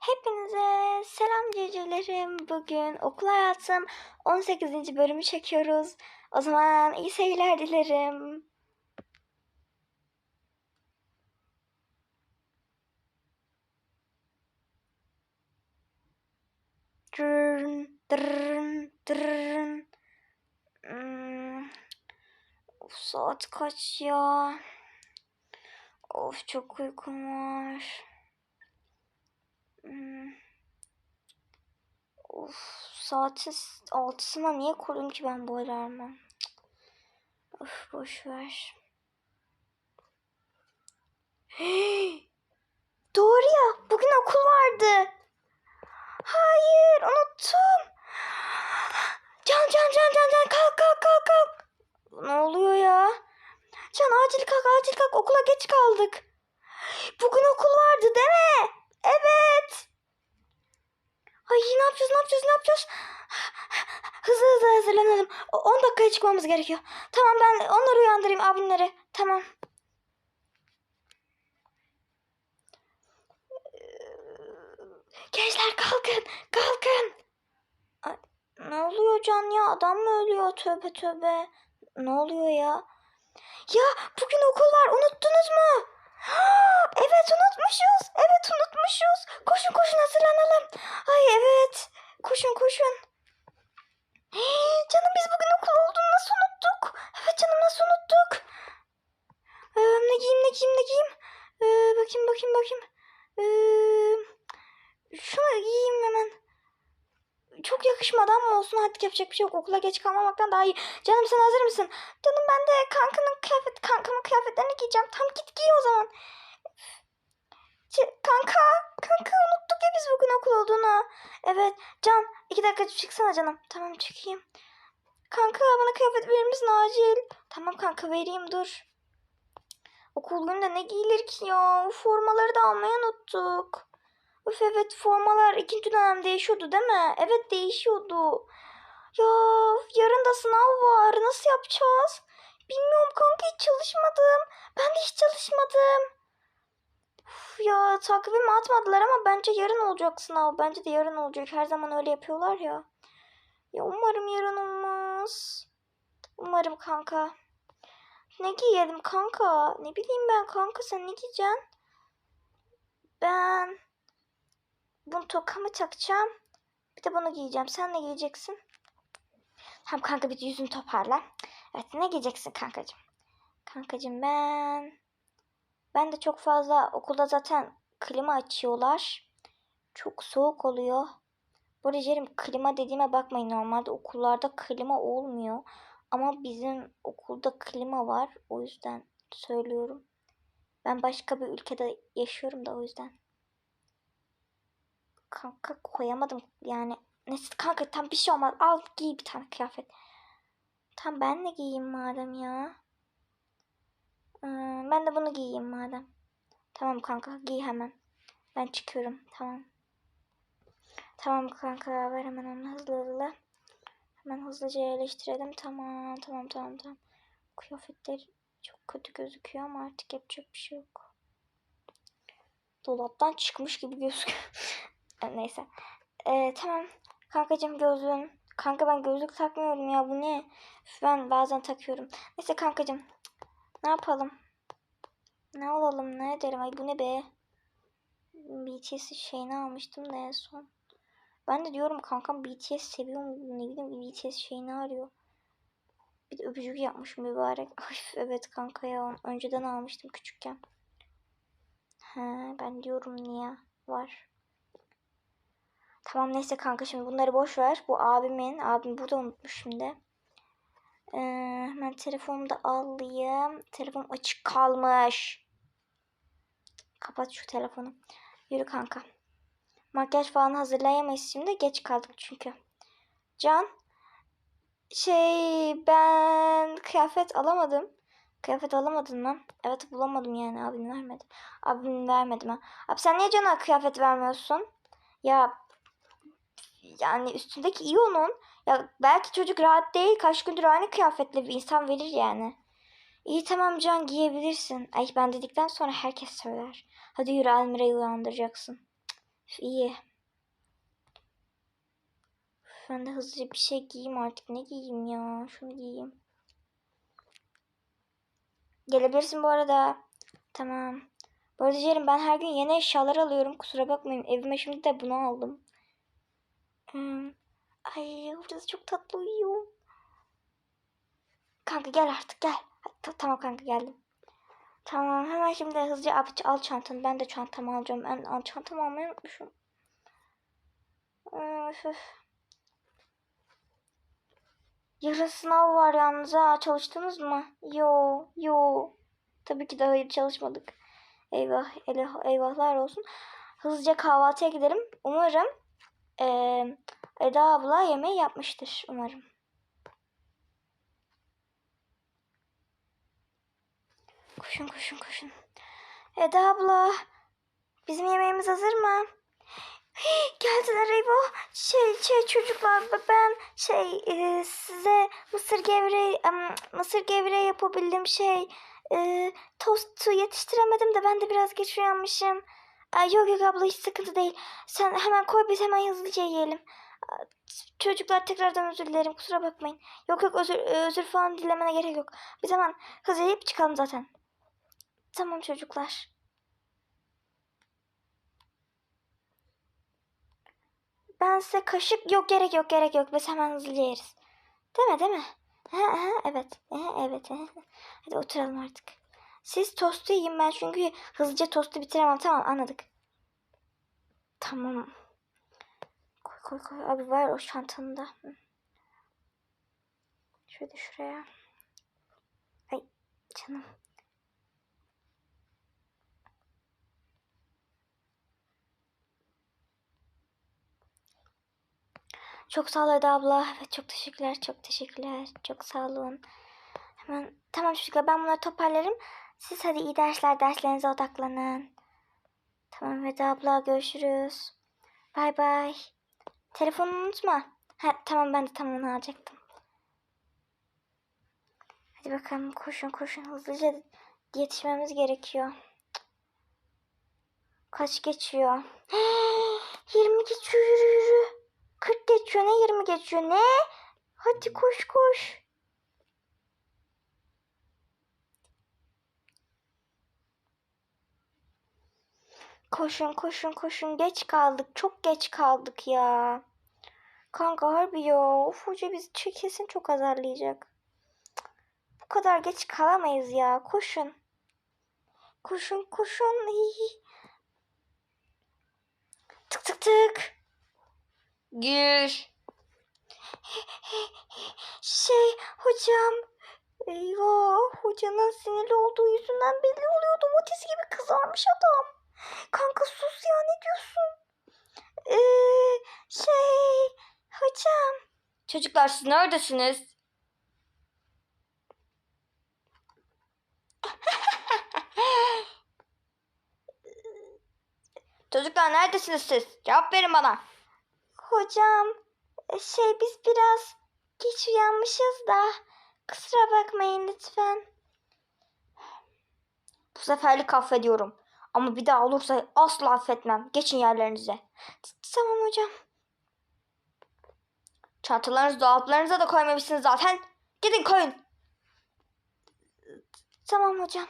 Hepinize selam cücelerim. Bugün okul hayatım 18. bölümü çekiyoruz. O zaman iyi seyirler dilerim. Dırın, dırın, dırın. Of, saat kaç ya? Of çok uykum var. Hmm. Of saatin altısına niye koydum ki ben bu alarmı? Of boş ver. Hey! Doğru ya bugün okul vardı. Hayır unuttum. Can can can can can kalk kalk kalk kalk. Ne oluyor ya? Can acil kalk acil kalk okula geç kaldık. Bugün okul vardı değil mi? Evet. Ay ne yapacağız ne yapacağız ne yapacağız? Hızlı hızlı hazırlanalım. O- 10 dakikaya çıkmamız gerekiyor. Tamam ben onları uyandırayım abimleri. Tamam. Gençler kalkın kalkın. Ay, ne oluyor Can ya adam mı ölüyor tövbe tövbe. Ne oluyor ya? Ya bugün okul var unuttunuz mu? Evet unutmuşuz. Evet unutmuşuz. Koşun koşun hazırlanalım. Ay evet. Koşun koşun. Canım biz bugün okul olduğunu nasıl unuttuk? Evet canım nasıl unuttuk? Ee, ne giyeyim ne giyeyim ne giyeyim? Ee, bakayım bakayım bakayım. Ee, şunu giyeyim hemen. Çok yakışmadı ama olsun artık yapacak bir şey yok. Okula geç kalmamaktan daha iyi. Canım sen hazır mısın? Canım ben de kankanın kıyafet, kankamın kıyafetlerini giyeceğim. Tam git giy o zaman. Ç- kanka, kanka unuttuk ya biz bugün okul olduğunu. Evet, Can iki dakika çıksana canım. Tamam çıkayım. Kanka bana kıyafet verir misin acil? Tamam kanka vereyim dur. Okul gününde ne giyilir ki ya? Formaları da almayı unuttuk. Of evet formalar ikinci dönem değişiyordu değil mi? Evet değişiyordu. Ya yarın da sınav var. Nasıl yapacağız? Bilmiyorum kanka hiç çalışmadım. Ben de hiç çalışmadım. Uf, ya takvim atmadılar ama bence yarın olacak sınav. Bence de yarın olacak. Her zaman öyle yapıyorlar ya. Ya umarım yarın olmaz. Umarım kanka. Ne giyelim kanka? Ne bileyim ben kanka sen ne giyeceksin? Ben bunu tokamı takacağım. Bir de bunu giyeceğim. Sen ne giyeceksin? Tamam kanka bir yüzünü toparla. Evet ne giyeceksin kankacığım? Kankacığım ben... Ben de çok fazla okulda zaten klima açıyorlar. Çok soğuk oluyor. Bu Cerim, klima dediğime bakmayın. Normalde okullarda klima olmuyor. Ama bizim okulda klima var. O yüzden söylüyorum. Ben başka bir ülkede yaşıyorum da o yüzden. Kanka koyamadım yani. Neyse kanka tam bir şey olmaz. Al giy bir tane kıyafet. Tam ben de giyeyim madem ya. Hmm, ben de bunu giyeyim madem. Tamam kanka giy hemen. Ben çıkıyorum. Tamam. Tamam kanka ver hemen onu hızlı hızlı. Hemen hızlıca yerleştirelim. Tamam tamam tamam tamam. Kıyafetler çok kötü gözüküyor ama artık yapacak bir şey yok. Dolaptan çıkmış gibi gözüküyor. E, Neyse. Ee, tamam. Kankacığım gözlüğün. Kanka ben gözlük takmıyorum ya bu ne? Ben bazen takıyorum. Neyse kankacığım. Ne yapalım? Ne alalım ne edelim? Ay bu ne be? BTS şeyini almıştım da en son. Ben de diyorum kankam BTS seviyor mu? Ne bileyim BTS şeyini arıyor. Bir de öpücük yapmış mübarek. Ay evet kanka ya önceden almıştım küçükken. He ben diyorum niye var. Tamam neyse kanka şimdi bunları boş ver. Bu abimin. Abim burada unutmuş şimdi. Ee, hemen telefonumu da alayım. Telefon açık kalmış. Kapat şu telefonu. Yürü kanka. Makyaj falan hazırlayamayız şimdi. Geç kaldık çünkü. Can. Şey ben kıyafet alamadım. Kıyafet alamadın mı? Evet bulamadım yani abim vermedi. Abim vermedi mi? Abi sen niye Can'a kıyafet vermiyorsun? Ya yani üstündeki iyi onun. Ya belki çocuk rahat değil. Kaç gündür aynı kıyafetle bir insan verir yani. İyi tamam Can giyebilirsin. Ay ben dedikten sonra herkes söyler. Hadi yürü Almira'yı uyandıracaksın. İyi. Ben de hızlıca bir şey giyeyim artık. Ne giyeyim ya? Şunu giyeyim. Gelebilirsin bu arada. Tamam. Bu arada Cerim ben her gün yeni eşyalar alıyorum. Kusura bakmayın. Evime şimdi de bunu aldım. Hmm. Ay burası çok tatlı uyuyor. Kanka gel artık gel. Ta- tamam kanka geldim. Tamam hemen şimdi hızlıca al, al çantanı. Ben de çantamı alacağım. Ben al, çantamı almayı unutmuşum. Öf. Yarın sınav var yalnız ha. Çalıştınız mı? Yo, yo. Tabii ki de hayır çalışmadık. Eyvah, ele- eyvahlar olsun. Hızlıca kahvaltıya gidelim. Umarım eee, Eda abla yemeği yapmıştır. Umarım. Koşun koşun koşun. Eda abla. Bizim yemeğimiz hazır mı? Hii, Geldiler eyvah. Şey şey çocuklar ben şey e, size mısır gevreği em, mısır gevreği yapabildim şey e, tostu yetiştiremedim de ben de biraz geç uyanmışım. Yok yok abla hiç sıkıntı değil. Sen hemen koy biz hemen hızlıca yiyelim. Çocuklar tekrardan özür dilerim kusura bakmayın. Yok yok özür, özür falan dilemene gerek yok. Biz hemen hızlı yiyip çıkalım zaten. Tamam çocuklar. Ben size kaşık yok gerek yok gerek yok. Biz hemen hızlıca yeriz. Değil mi değil mi? Ha, ha, evet. Ha, evet. ha. Hadi oturalım artık. Siz tostu yiyin ben çünkü hızlıca tostu bitiremem. Tamam anladık. Tamam. Koy koy koy. Abi ver o çantanı da. Hı. Şöyle şuraya. Ay canım. Çok sağ ol Eda abla. Evet çok teşekkürler. Çok teşekkürler. Çok sağ olun. Hemen tamam çocuklar ben bunları toparlarım. Siz hadi iyi dersler. Derslerinize odaklanın. Tamam Eda abla görüşürüz. Bay bay. Telefonu unutma. Ha, tamam ben de tam alacaktım. Hadi bakalım koşun koşun hızlıca yetişmemiz gerekiyor. Kaç geçiyor? 20 geçiyor yürü yürü. 40 geçiyor ne 20 geçiyor ne? Hadi koş koş. Koşun koşun koşun geç kaldık çok geç kaldık ya. Kanka harbi ya of hoca bizi kesin çok azarlayacak. Bu kadar geç kalamayız ya koşun. Koşun koşun. Hii. Tık tık tık. Gir. Şey hocam. Eyvah hocanın sinirli olduğu yüzünden belli oluyor. Domates gibi kızarmış adam. Kanka sus ya ne diyorsun? Ee, şey hocam. Çocuklar siz neredesiniz? Çocuklar neredesiniz siz? Cevap verin bana. Hocam şey biz biraz geç uyanmışız da kusura bakmayın lütfen. Bu seferlik affediyorum. Ama bir daha olursa asla affetmem. Geçin yerlerinize. Tamam hocam. Çantalarınızı dolaplarınıza da koymamışsınız zaten. Gidin koyun. Tamam hocam.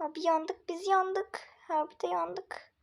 Abi yandık biz yandık. Abi de yandık.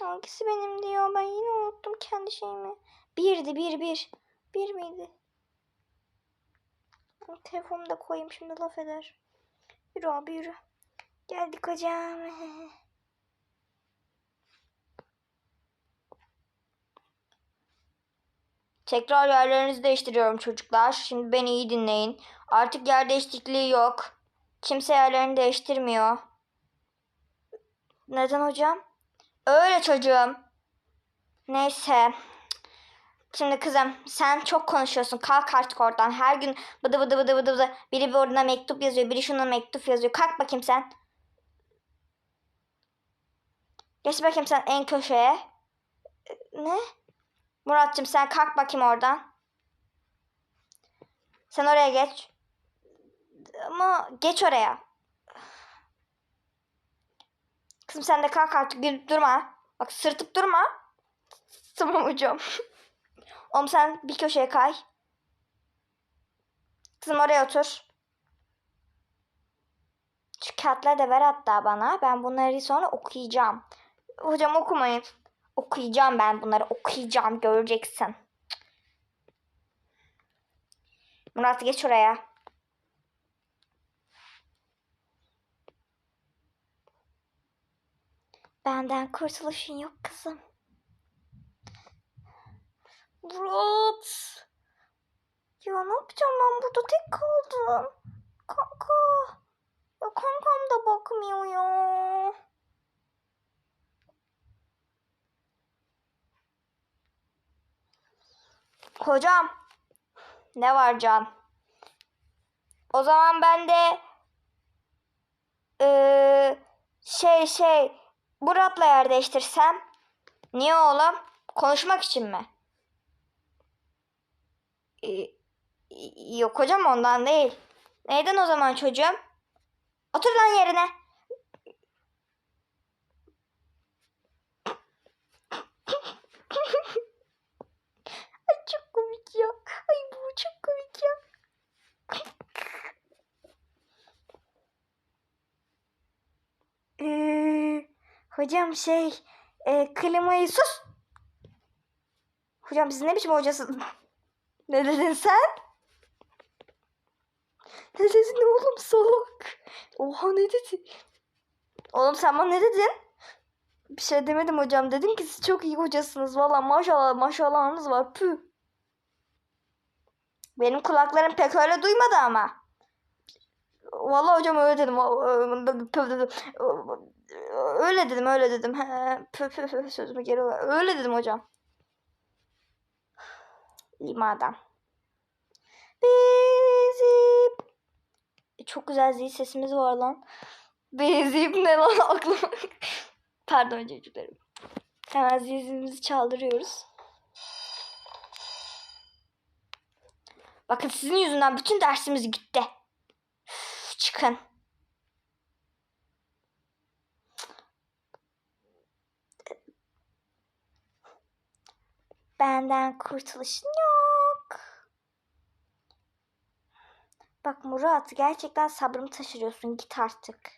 Hangisi benim diyor. Ben yine unuttum kendi şeyimi. Birdi bir bir. Bir miydi? Telefonumu da koyayım şimdi laf eder. Yürü abi yürü. Geldik hocam. Tekrar yerlerinizi değiştiriyorum çocuklar. Şimdi beni iyi dinleyin. Artık yer değişikliği yok. Kimse yerlerini değiştirmiyor. Neden hocam? Öyle çocuğum. Neyse. Şimdi kızım sen çok konuşuyorsun. Kalk artık oradan. Her gün bıdı bıdı bıdı bıdı bıdı. Biri bir orada mektup yazıyor. Biri şuna mektup yazıyor. Kalk bakayım sen. Geç bakayım sen en köşeye. Ne? Muratcığım sen kalk bakayım oradan. Sen oraya geç. Ama geç oraya. Kızım sen de kalk artık gülüp durma. Bak sırtıp durma. Tamam hocam. Oğlum sen bir köşeye kay. Kızım oraya otur. Şu kağıtları da ver hatta bana. Ben bunları sonra okuyacağım. Hocam okumayın. Okuyacağım ben bunları. Okuyacağım. Göreceksin. Murat geç oraya. Benden kurtuluşun yok kızım. Murat. Ya ne yapacağım ben burada tek kaldım. Kanka. Ya kankam da bakmıyor ya. Hocam. Ne var Can? O zaman ben de eee, şey şey Murat'la yer değiştirsem. Niye oğlum? Konuşmak için mi? Yok hocam ondan değil. Neyden o zaman çocuğum? Otur lan yerine. Ay çok komik ya. Ay bu çok komik ya. Ee, hocam şey e, klimayı sus. Hocam siz ne biçim hocasınız? Ne dedin sen? Ne dedin oğlum salak? Oha ne dedin? Oğlum sen bana ne dedin? Bir şey demedim hocam. Dedim ki siz çok iyi hocasınız. Valla maşallah maşallahınız var. Püh. Benim kulaklarım pek öyle duymadı ama. Vallahi hocam öyle dedim. Öyle dedim, öyle dedim. He, pü pü pü sözümü geri al. Öyle dedim hocam. İyi madem. Bizim E, çok güzel zil sesimiz var lan. Bizim ne lan aklıma. Pardon çocuklarım. Hemen zilimizi çaldırıyoruz. Bakın sizin yüzünden bütün dersimiz gitti. Çıkın. Benden kurtuluşun yok. Bak Murat gerçekten sabrımı taşırıyorsun. Git artık.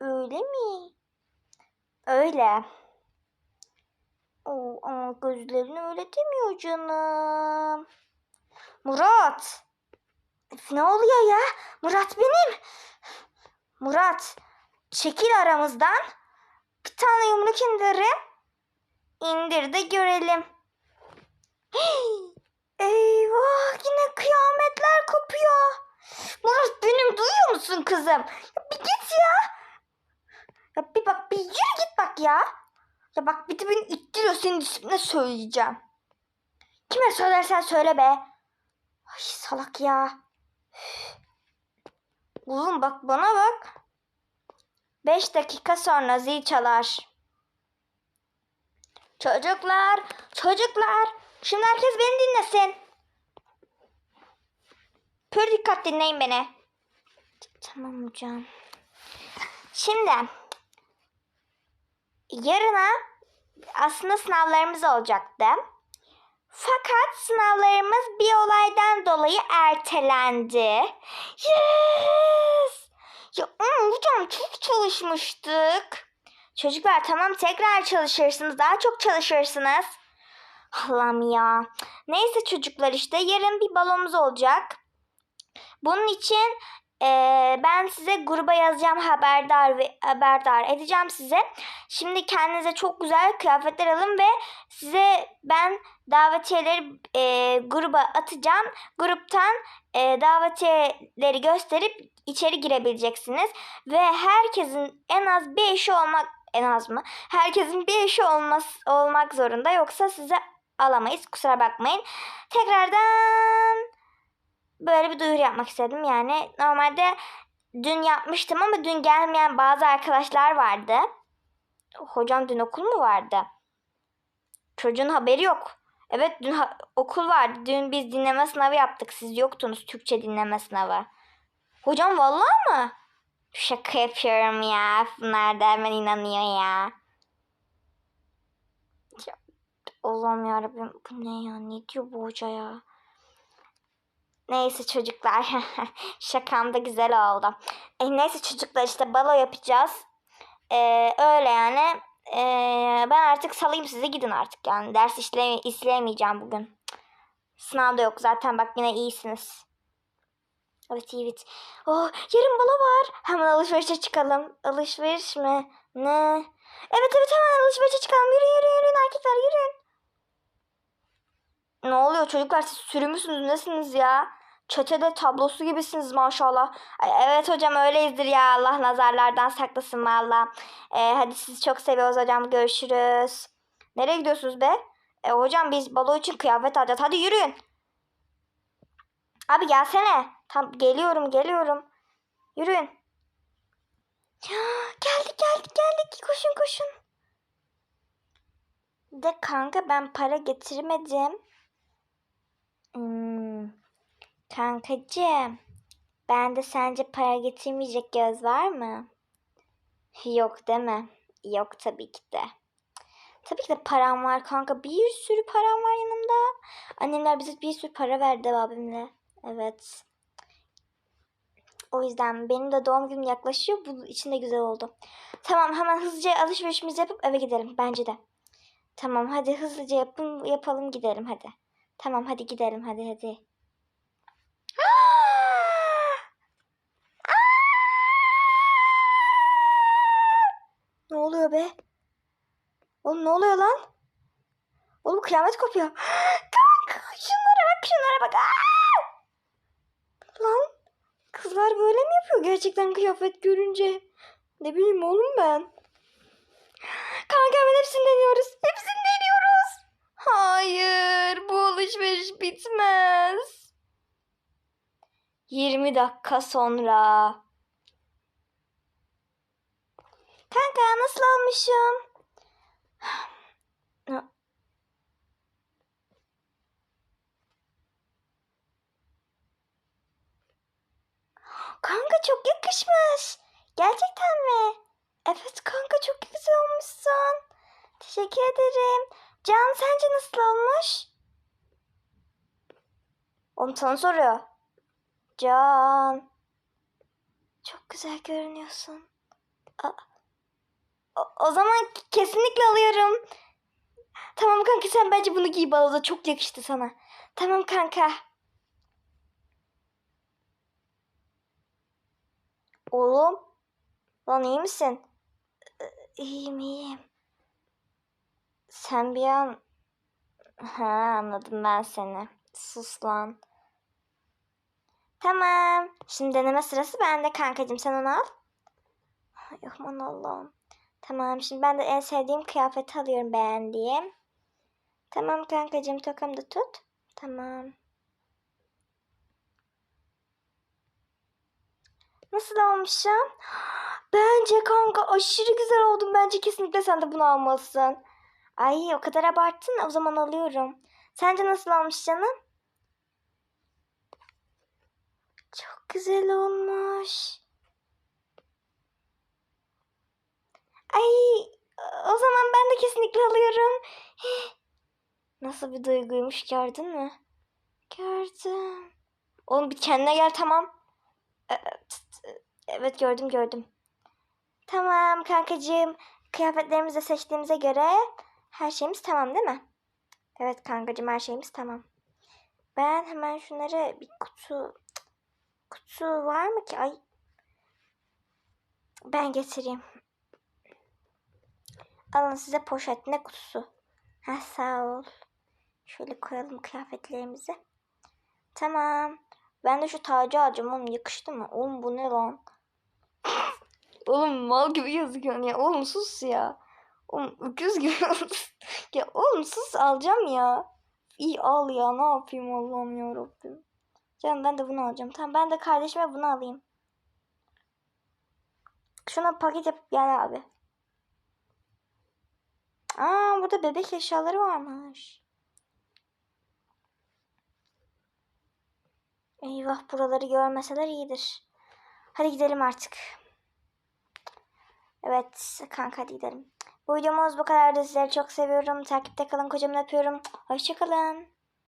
Öyle mi? Öyle. Oo, ama gözlerin öyle demiyor canım. Murat. Ne oluyor ya? Murat benim. Murat. Çekil aramızdan. Bir tane yumruk indirin. İndir de görelim. Eyvah yine kıyametler kopuyor. Murat benim duyuyor musun kızım? Ya bir git ya. Ya bir bak bir yürü git bak ya. Ya bak bir de beni ittiriyor senin ismine söyleyeceğim. Kime söylersen söyle be. Ay salak ya. Oğlum bak bana bak. Beş dakika sonra zil çalar. Çocuklar, çocuklar. Şimdi herkes beni dinlesin. Pür dikkat dinleyin beni. Tamam hocam. Şimdi yarına aslında sınavlarımız olacaktı. Fakat sınavlarımız bir olaydan dolayı ertelendi. Yes! Ya ama hocam çok çalışmıştık. Çocuklar tamam tekrar çalışırsınız. Daha çok çalışırsınız. Allah'ım ya. Neyse çocuklar işte yarın bir balonumuz olacak. Bunun için eee, ben size gruba yazacağım haberdar ve haberdar edeceğim size. Şimdi kendinize çok güzel kıyafetler alın ve size ben davetiyeleri eee, gruba atacağım. Gruptan eee, davetiyeleri gösterip içeri girebileceksiniz ve herkesin en az bir eşi olmak en az mı? Herkesin bir eşi olmaz, olmak zorunda yoksa size alamayız. Kusura bakmayın. Tekrardan böyle bir duyuru yapmak istedim. Yani normalde dün yapmıştım ama dün gelmeyen bazı arkadaşlar vardı. Hocam dün okul mu vardı? Çocuğun haberi yok. Evet dün okul vardı. Dün biz dinleme sınavı yaptık. Siz yoktunuz Türkçe dinleme sınavı. Hocam vallahi mı? Şaka yapıyorum ya. Bunlar da hemen inanıyor ya Allah'ım yarabbim. Bu ne ya? Ne diyor bu hoca ya? Neyse çocuklar. Şakam da güzel oldu. E, neyse çocuklar işte balo yapacağız. Ee, öyle yani. Ee, ben artık salayım size gidin artık yani. Ders işle işleyemeyeceğim bugün. Sınav da yok zaten bak yine iyisiniz. Evet evet. Oh, yarın balo var. Hemen alışverişe çıkalım. Alışveriş mi? Ne? Evet evet hemen alışverişe çıkalım. Yürüyün yürüyün yürüyün erkekler yürüyün. Ne oluyor çocuklar siz sürü müsünüz nesiniz ya? Çetede tablosu gibisiniz maşallah. Evet hocam öyleyizdir ya Allah nazarlardan saklasın valla. Ee, hadi sizi çok seviyoruz hocam görüşürüz. Nereye gidiyorsunuz be? E, hocam biz balo için kıyafet alacağız hadi yürüyün. Abi gelsene. Tam geliyorum geliyorum. Yürüyün. geldik geldik geldik koşun koşun. De kanka ben para getirmedim. Hmm. Kankacığım. Bende sence para getirmeyecek göz var mı? Yok mi? Yok tabii ki de. Tabii ki de param var kanka. Bir sürü param var yanımda. Annemler bize bir sürü para verdi abimle. Evet. O yüzden benim de doğum günüm yaklaşıyor. Bu için de güzel oldu. Tamam hemen hızlıca alışverişimizi yapıp eve gidelim. Bence de. Tamam hadi hızlıca yapın, yapalım gidelim hadi. Tamam hadi gidelim hadi hadi. Ne oluyor be? Oğlum ne oluyor lan? Oğlum kıyamet kopuyor. Kanka şunlara bak şunlara bak. Aa! Lan kızlar böyle mi yapıyor gerçekten kıyafet görünce? Ne bileyim oğlum ben. Kanka hemen hepsini deniyoruz. Hepsini. Hayır bu alışveriş bitmez. 20 dakika sonra. Kanka nasıl olmuşum? Kanka çok yakışmış. Gerçekten mi? Evet kanka çok güzel olmuşsun. Teşekkür ederim. Can sence nasıl olmuş? Oğlum sana soruyor. Can. Çok güzel görünüyorsun. Aa, o, o zaman kesinlikle alıyorum. Tamam kanka sen bence bunu giy baloda çok yakıştı sana. Tamam kanka. Oğlum. Lan iyi misin? Ee, İyiyim iyiyim. Sen bir an... Ha anladım ben seni. Sus lan. Tamam. Şimdi deneme sırası bende kankacığım. Sen onu al. Ay aman Allah'ım. Tamam şimdi ben de en sevdiğim kıyafeti alıyorum beğendiğim. Tamam kankacığım tokamı da tut. Tamam. Nasıl olmuşum? Bence kanka aşırı güzel oldum. Bence kesinlikle sen de bunu almalısın. Ay o kadar abarttın. O zaman alıyorum. Sence nasıl olmuş canım? Çok güzel olmuş. Ay o zaman ben de kesinlikle alıyorum. Nasıl bir duyguymuş gördün mü? Gördüm. Oğlum bir kendine gel tamam. Evet, evet gördüm gördüm. Tamam kankacığım. Kıyafetlerimizi seçtiğimize göre her şeyimiz tamam değil mi? Evet kankacığım her şeyimiz tamam. Ben hemen şunları bir kutu kutu var mı ki? Ay ben getireyim. Alın size poşet ne kutusu. Ha sağ ol. Şöyle koyalım kıyafetlerimizi. Tamam. Ben de şu tacı alacağım oğlum yakıştı mı? Oğlum bu ne lan? oğlum mal gibi yazıyorsun ya. Oğlum sus ya. Oğlum gibi. ya oğlum sus alacağım ya. İyi al ya ne yapayım Allah'ım ya Rabbim. Canım ben de bunu alacağım. Tamam ben de kardeşime bunu alayım. Şuna paket yapıp gel abi. Aa burada bebek eşyaları varmış. Eyvah buraları görmeseler iyidir. Hadi gidelim artık. Evet kanka hadi gidelim. Bu videomuz bu kadardı. Sizleri çok seviyorum. Takipte kalın. Kocaman öpüyorum. Hoşçakalın.